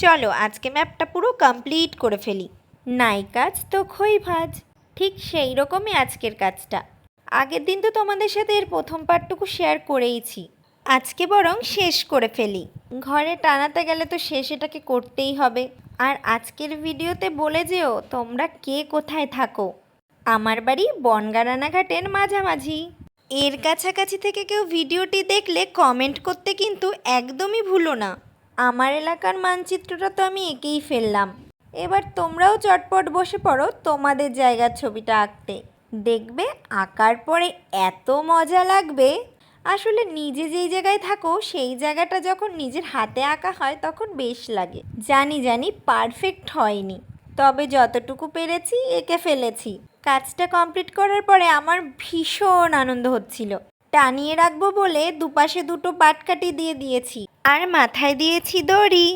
চলো, আজকে ম্যাপটা পুরো কমপ্লিট করে ফেলি। নাই কাজ তো খই ভাজ। ঠিক সেই রকমই আজকের কাজটা। আগের দিন তো তোমাদের সাথে এর প্রথম পার্টটুকু শেয়ার করেইছি। আজকে বরং শেষ করে ফেলি। ঘরে টানাতে গেলে তো শেষ এটাকে করতেই হবে। আর আজকের ভিডিওতে বলে যেও, তোমরা কে কোথায় থাকো? আমার বাড়ি বনগা রানাঘাটের মাঝামাঝি। এর কাছাকাছি থেকে কেউ ভিডিওটি দেখলে কমেন্ট করতে কিন্তু একদমই ভুলো না। আমার এলাকার মানচিত্রটা তো আমি এঁকেই ফেললাম। এবার তোমরাও চটপট বসে পড়ো তোমাদের জায়গার ছবিটা আঁকতে। দেখবে আঁকার পরে এত মজা লাগবে। আসলে নিজে যেই জায়গায় থাকো, সেই জায়গাটা যখন নিজের হাতে আঁকা হয় তখন বেশ লাগে। জানি জানি পারফেক্ট হয়নি। তবে যতটুকু পেরেছি এঁকে ফেলেছি। কাজটা কমপ্লিট করার পরে আমার ভীষণ আনন্দ হচ্ছিল। টানিয়ে রাখব বলে দুপাশে দুটো পাটকাঠি দিয়ে দিয়েছি। আর মাথায় দিয়েছি দড়ি।